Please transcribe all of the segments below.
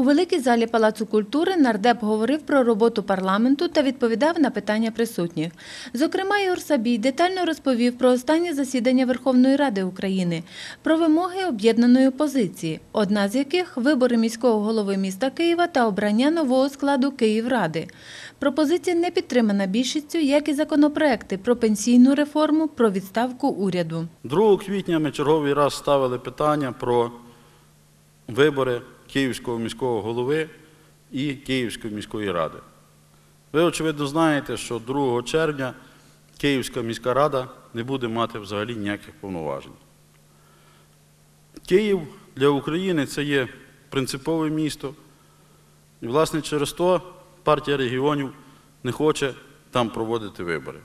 У великій залі Палацу культури нардеп говорив про роботу парламенту та відповідав на питання присутніх. Зокрема, Ігор Сабій детально розповів про останнє засідання Верховної Ради України, про вимоги об'єднаної опозиції, одна з яких вибори міського голови міста Києва та обрання нового складу Київради. Пропозиція не підтримана більшістю, як і законопроекти про пенсійну реформу, про відставку уряду. 2 квітня ми черговий раз ставили питання про вибори Київського міського голови і Київської міської ради. Ви, очевидно, знаєте, що 2 червня Київська міська рада не буде мати взагалі ніяких повноважень. Київ для України це є принципове місто. І, власне, через то партія регіонів не хоче там проводити вибори.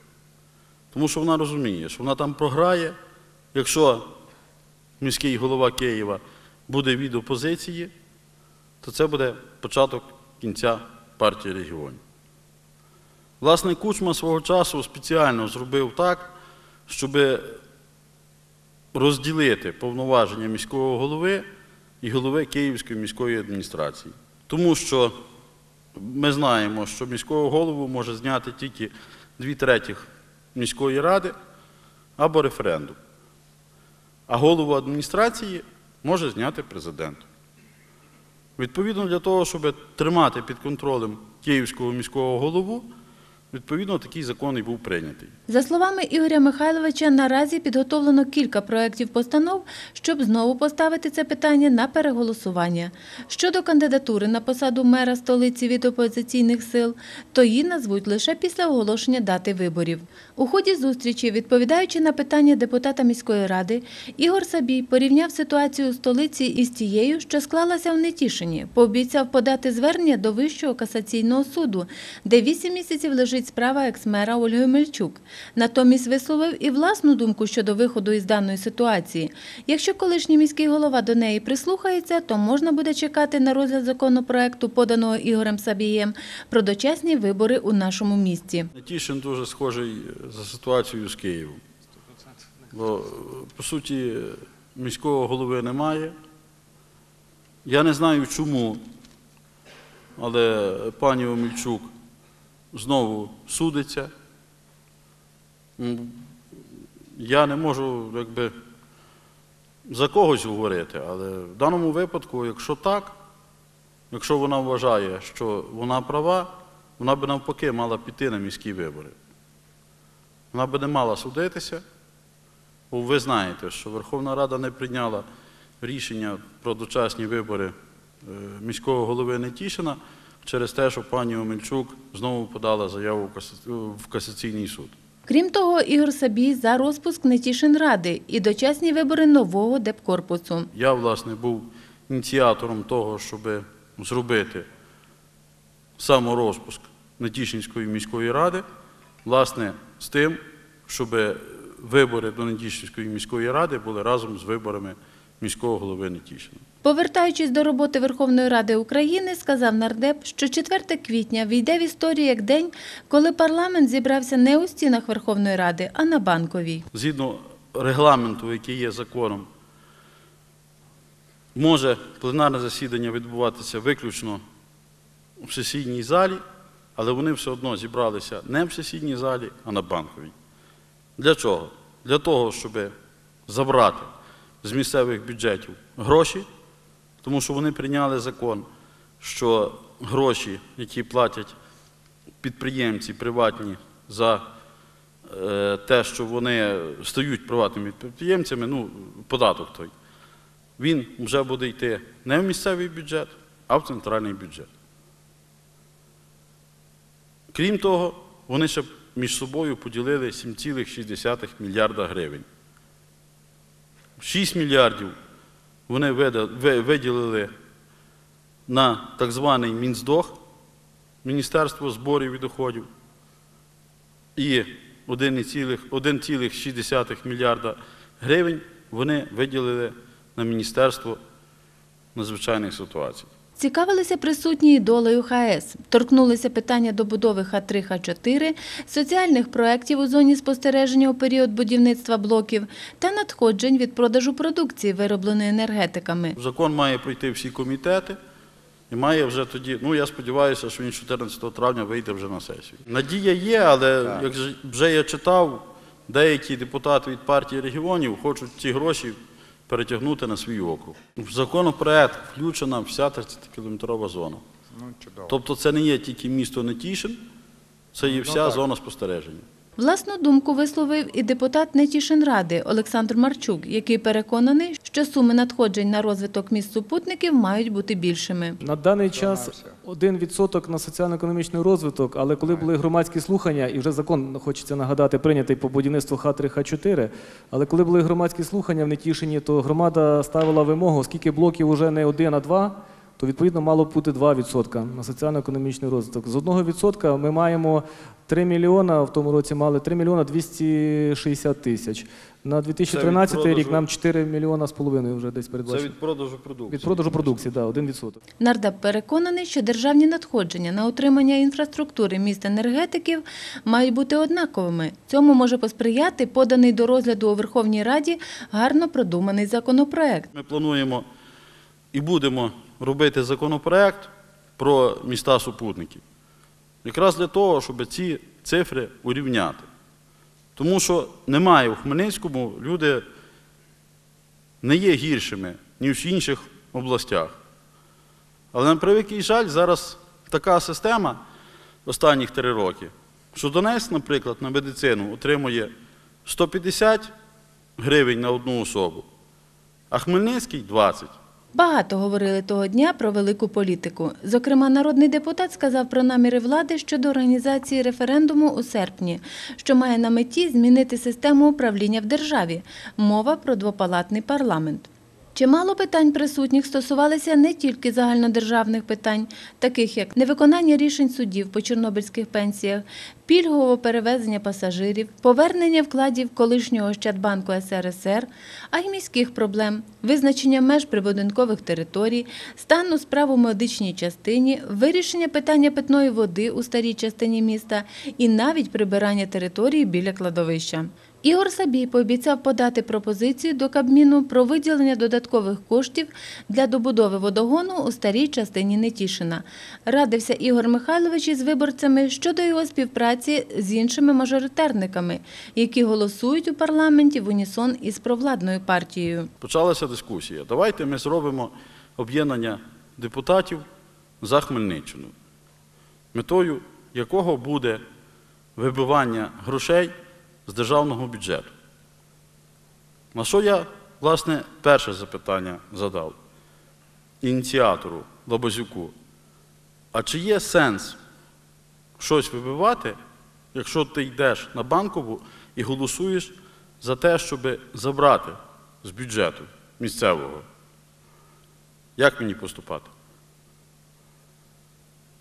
Тому що вона розуміє, що вона там програє, якщо міський голова Києва буде від опозиції, то це буде початок кінця партії регіонів. Власне, Кучма свого часу спеціально зробив так, щоб розділити повноваження міського голови і голови Київської міської адміністрації. Тому що ми знаємо, що міського голову може зняти тільки дві третіх міської ради або референдум. А голову адміністрації може зняти президент. Відповідно, для того, щоб тримати під контролем Київського міського голову, відповідно, такий закон і був прийнятий. За словами Ігоря Михайловича, наразі підготовлено кілька проєктів постанов, щоб знову поставити це питання на переголосування. Щодо кандидатури на посаду мера столиці від опозиційних сил, то її назвуть лише після оголошення дати виборів. У ході зустрічі, відповідаючи на питання депутата міської ради, Ігор Сабій порівняв ситуацію у столиці із тією, що склалася в Нетішині, пообіцяв подати звернення до Вищого касаційного суду, де вісім місяців лежить справа екс-мера Ольги Мельчук. Натомість висловив і власну думку щодо виходу із даної ситуації. Якщо колишній міський голова до неї прислухається, то можна буде чекати на розгляд законопроекту, поданого Ігорем Сабієм, про дочасні вибори у нашому місті. Нетішин дуже схожий за ситуацією з Києвом. Бо, по суті, міського голови немає. Я не знаю чому, але пані Омельчук знову судиться. Я не можу якби, за когось говорити, але в даному випадку, якщо так, якщо вона вважає, що вона права, вона би навпаки мала піти на міські вибори. Вона би не мала судитися, бо ви знаєте, що Верховна Рада не прийняла рішення про дочасні вибори е, міського голови Нетішина через те, що пані Омельчук знову подала заяву в касаційний суд. Крім того, Ігор Сабій за розпуск Нетішинради і дочасні вибори нового депкорпусу. Я, власне, був ініціатором того, щоб зробити саморозпуск Нетішинської міської ради, власне, з тим, щоб вибори до Нетішинської міської ради були разом з виборами міського голови Нетішина. Повертаючись до роботи Верховної Ради України, сказав нардеп, що 4 квітня війде в історію як день, коли парламент зібрався не у стінах Верховної Ради, а на Банковій. Згідно регламенту, який є законом, може пленарне засідання відбуватися виключно в сесійній залі, але вони все одно зібралися не в сесійній залі, а на банковій. Для чого? Для того, щоб забрати з місцевих бюджетів гроші, тому що вони прийняли закон, що гроші, які платять підприємці приватні за е, те, що вони стають приватними підприємцями, ну, податок той, він вже буде йти не в місцевий бюджет, а в центральний бюджет. Крім того, вони ще між собою поділили 7,6 мільярда гривень. 6 мільярдів вони виділили на так званий Мінздох, Міністерство зборів і доходів, і 1,6 мільярда гривень вони виділили на Міністерство надзвичайних ситуацій. Цікавилися присутні і долею ХАЕС, торкнулися питання добудови Х3, Х4, соціальних проєктів у зоні спостереження у період будівництва блоків та надходжень від продажу продукції, виробленої енергетиками. Закон має пройти всі комітети, І має вже тоді, ну я сподіваюся, що він 14 травня вийде вже на сесію. Надія є, але як же- вже я читав, деякі депутати від партії регіонів хочуть ці гроші перетягнути на свій округ. В законопроект включена вся 30-кілометрова зона. Ну, чудово. Тобто це не є тільки місто Нетішин, це є Ну, вся зона спостереження. Власну думку висловив і депутат Нетішинради Олександр Марчук, який переконаний, що суми надходжень на розвиток міст супутників мають бути більшими. На даний час все. 1% на соціально-економічний розвиток, але коли були громадські слухання, і вже закон, хочеться нагадати, прийнятий по будівництву Х3, Х4, але коли були громадські слухання в Нетішині, то громада ставила вимогу, оскільки блоків вже не один, а два, то відповідно мало б бути 2% на соціально-економічний розвиток. З 1% ми маємо 3 мільйона, в тому році мали 3 мільйона 260 тисяч. На 2013 рік нам 4 мільйона з половиною вже десь Це передбачено. від продажу продукції. Від продажу продукції, так, 1%. Нардеп переконаний, що державні надходження на утримання інфраструктури міст енергетиків мають бути однаковими. Цьому може посприяти поданий до розгляду у Верховній Раді гарно продуманий законопроект. Ми плануємо і будемо робити законопроект про міста супутників. Якраз для того, щоб ці цифри урівняти. Тому що немає в Хмельницькому люди не є гіршими, ніж в інших областях. Але на превеликий жаль, зараз така система останніх три роки, що Донець, наприклад, на медицину отримує 150 гривень на одну особу, а Хмельницький 20. Багато говорили того дня про велику політику. Зокрема, народний депутат сказав про наміри влади щодо організації референдуму у серпні, що має на меті змінити систему управління в державі. Мова про двопалатний парламент. Чимало питань присутніх стосувалися не тільки загальнодержавних питань, таких як невиконання рішень судів по чорнобильських пенсіях, пільгового перевезення пасажирів, повернення вкладів колишнього Ощадбанку СРСР, а й міських проблем, визначення меж прибудинкових територій, стану справ у медичній частині, вирішення питання питної води у старій частині міста і навіть прибирання території біля кладовища. Ігор Сабій пообіцяв подати пропозицію до Кабміну про виділення додаткових коштів для добудови водогону у старій частині Нетішина. Радився Ігор Михайлович із виборцями щодо його співпраці з іншими мажоритарниками, які голосують у парламенті в унісон із провладною партією. Почалася дискусія. Давайте ми зробимо об'єднання депутатів за Хмельниччину, метою якого буде вибивання грошей з державного бюджету. На що я, власне, перше запитання задав ініціатору Лабазюку. А чи є сенс щось вибивати, якщо ти йдеш на банкову і голосуєш за те, щоб забрати з бюджету місцевого? Як мені поступати?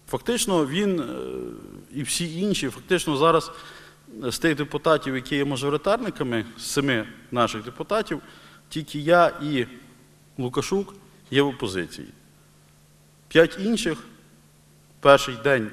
Фактично він е, і всі інші, фактично зараз з тих депутатів, які є мажоритарниками, з семи наших депутатів, тільки я і Лукашук є в опозиції. П'ять інших перший день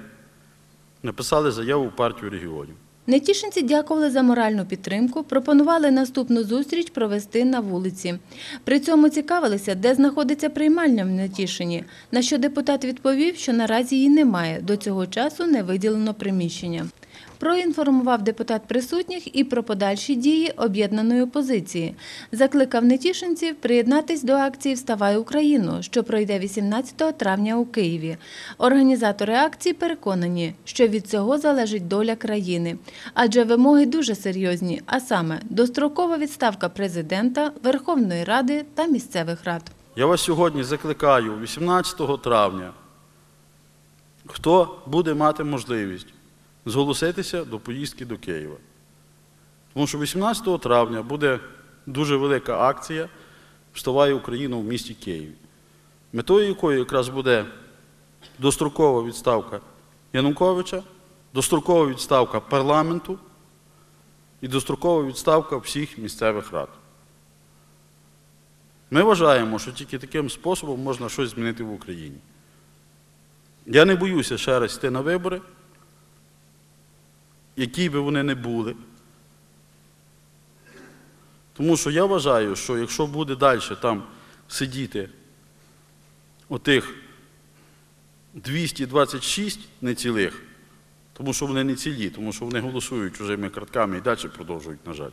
написали заяву в партію регіонів. Нетішинці дякували за моральну підтримку, пропонували наступну зустріч провести на вулиці. При цьому цікавилися, де знаходиться приймальня в Нетішині, на що депутат відповів, що наразі її немає, до цього часу не виділено приміщення. Проінформував депутат присутніх і про подальші дії об'єднаної опозиції. Закликав нетішинців приєднатись до акції Вставай Україну, що пройде 18 травня у Києві. Організатори акції переконані, що від цього залежить доля країни, адже вимоги дуже серйозні, а саме дострокова відставка президента, Верховної Ради та місцевих рад. Я вас сьогодні закликаю 18 травня, хто буде мати можливість зголоситися до поїздки до Києва. Тому що 18 травня буде дуже велика акція Вставай Україну в місті Києві, метою якої якраз буде дострокова відставка Януковича, дострокова відставка парламенту і дострокова відставка всіх місцевих рад. Ми вважаємо, що тільки таким способом можна щось змінити в Україні. Я не боюся ще раз йти на вибори, які би вони не були. Тому що я вважаю, що якщо буде далі там сидіти отих 226 нецілих, тому що вони не цілі, тому що вони голосують чужими картками і далі продовжують, на жаль.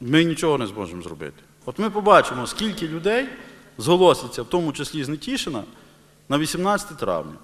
Ми нічого не зможемо зробити. От ми побачимо, скільки людей зголоситься, в тому числі з Нетішина, на 18 травня.